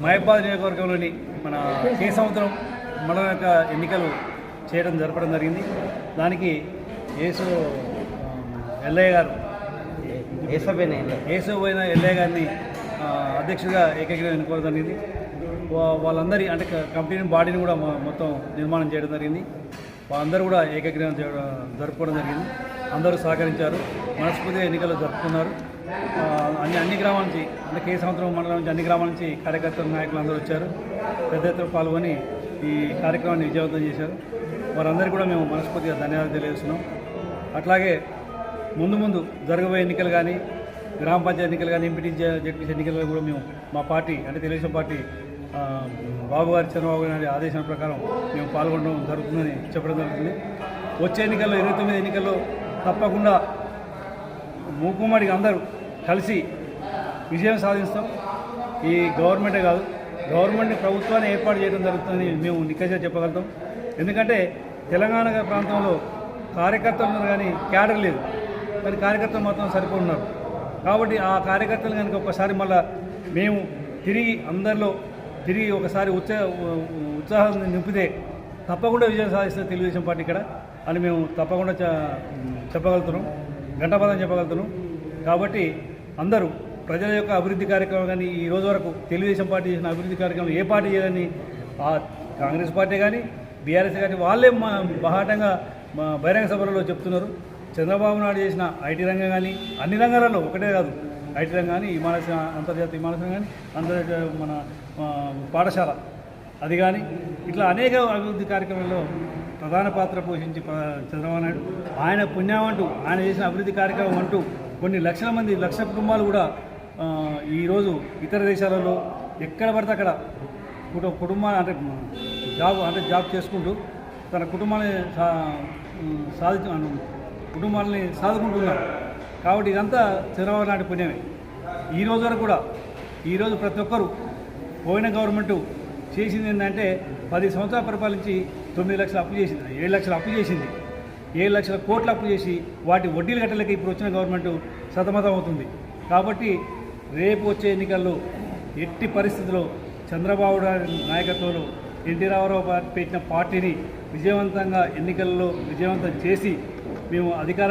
మహబాద్ నియోజకవర్గంలోని మన కే సంవత్సరం మండలం యొక్క ఎన్నికలు చేయడం జరపడం జరిగింది. దానికి యేసు ఎల్లయ్య గారు ఏసబేనే యేసు పోయిన ఎల్లయ్య గారిని అధ్యక్షుడిగా ఏకగ్రీవం ఎన్నుకోవడం జరిగింది. వాళ్ళందరి అంటే కంపెనీ బాడీని కూడా మొత్తం నిర్మాణం చేయడం జరిగింది. వాళ్ళందరూ కూడా ఏకగ్రీవం చేయడం జరుపుకోవడం జరిగింది. అందరూ సహకరించారు. మనస్ఫూర్తిగా ఎన్నికలు జరుపుకున్నారు. అన్ని అన్ని గ్రామాల నుంచి అంటే కే సంవత్సరం మండలం నుంచి అన్ని గ్రామాల నుంచి కార్యకర్తలు నాయకులు అందరూ వచ్చారు. పెద్ద ఎత్తున పాల్గొని ఈ కార్యక్రమాన్ని విజయవంతం చేశారు. వారందరికీ కూడా మేము మనస్ఫూర్తిగా ధన్యవాదాలు తెలియజేస్తున్నాం. అట్లాగే ముందు ముందు జరగబోయే ఎన్నికలు కానీ గ్రామ పంచాయతీ ఎన్నికలు కానీ ఎంపీటీ జడ్పీ ఎన్నికల్లో కూడా మేము మా పార్టీ అంటే తెలుగుదేశం పార్టీ ఆ, బాబు గారి చంద్రబాబు గారి ఆదేశాల ప్రకారం మేము పాల్గొనడం జరుగుతుందని చెప్పడం జరుగుతుంది. వచ్చే ఎన్నికల్లో ఇరవై తొమ్మిది ఎన్నికల్లో తప్పకుండా మూకుమ్మడికి అందరూ కలిసి విజయం సాధిస్తాం. ఈ గవర్నమెంటే కాదు గవర్నమెంట్ ప్రభుత్వాన్ని ఏర్పాటు చేయడం జరుగుతుందని మేము నిక్కగా చెప్పగలుగుతాం. ఎందుకంటే తెలంగాణ ప్రాంతంలో కార్యకర్తలు ఉన్నారు కానీ క్యాడర్ లేదు. కానీ కార్యకర్తలు మాత్రం సరిపోతున్నారు కాబట్టి ఆ కార్యకర్తలు కనుక ఒకసారి మళ్ళా మేము తిరిగి అందరిలో తిరిగి ఒకసారి ఉత్సాహ ఉత్సాహం నింపితే తప్పకుండా విజయం సాధిస్తుంది తెలుగుదేశం పార్టీ ఇక్కడ అని మేము తప్పకుండా చెప్పగలుగుతున్నాం. గంటపదం చెప్పగలుగుతున్నాం. కాబట్టి అందరూ ప్రజల యొక్క అభివృద్ధి కార్యక్రమం కానీ ఈ రోజు వరకు తెలుగుదేశం పార్టీ చేసిన అభివృద్ధి కార్యక్రమం ఏ పార్టీ చేయాలని ఆ కాంగ్రెస్ పార్టీ కానీ బీఆర్ఎస్ కానీ వాళ్ళే మా బహాటంగా మా బహిరంగ సభలలో చెప్తున్నారు. చంద్రబాబు నాయుడు చేసిన ఐటీ రంగం కానీ అన్ని రంగాలలో ఒకటే కాదు. ఐటీ రంగం కానీ విమానాశ్రయం అంతర్జాతీయ విమానాశ్రయం కానీ అంతర్జాతీయ మన పాఠశాల అది కానీ ఇట్లా అనేక అభివృద్ధి కార్యక్రమాల్లో ప్రధాన పాత్ర పోషించి చంద్రబాబు నాయుడు. ఆయన పుణ్యం అంటూ ఆయన చేసిన అభివృద్ధి కార్యక్రమం అంటూ కొన్ని లక్షల మంది లక్ష కుటుంబాలు కూడా ఈరోజు ఇతర దేశాలలో ఎక్కడ పడితే అక్కడ కుటుంబ కుటుంబాన్ని అంటే జాబ్ అంటే జాబ్ చేసుకుంటూ తన కుటుంబాన్ని సా సాధి కుటుంబాలని సాధుకుంటున్నారు కాబట్టి ఇదంతా చంద్రబాబు నాయుడు పుణ్యమే. ఈ రోజు వరకు కూడా ఈరోజు ప్రతి ఒక్కరు పోయిన గవర్నమెంటు చేసింది ఏంటంటే పది సంవత్సరాలు పరిపాలించి తొమ్మిది లక్షలు అప్పు చేసింది. ఏడు లక్షలు అప్పు చేసింది. ఏడు లక్షల కోట్లు అప్పు చేసి వాటి వడ్డీలు కట్టలేక ఇప్పుడు వచ్చిన గవర్నమెంట్ సతమతం అవుతుంది. కాబట్టి రేపు వచ్చే ఎన్నికల్లో ఎట్టి పరిస్థితుల్లో చంద్రబాబు నాయకత్వంలో ఎన్టీ రామారావు పెట్టిన పార్టీని విజయవంతంగా ఎన్నికల్లో విజయవంతం చేసి మేము అధికార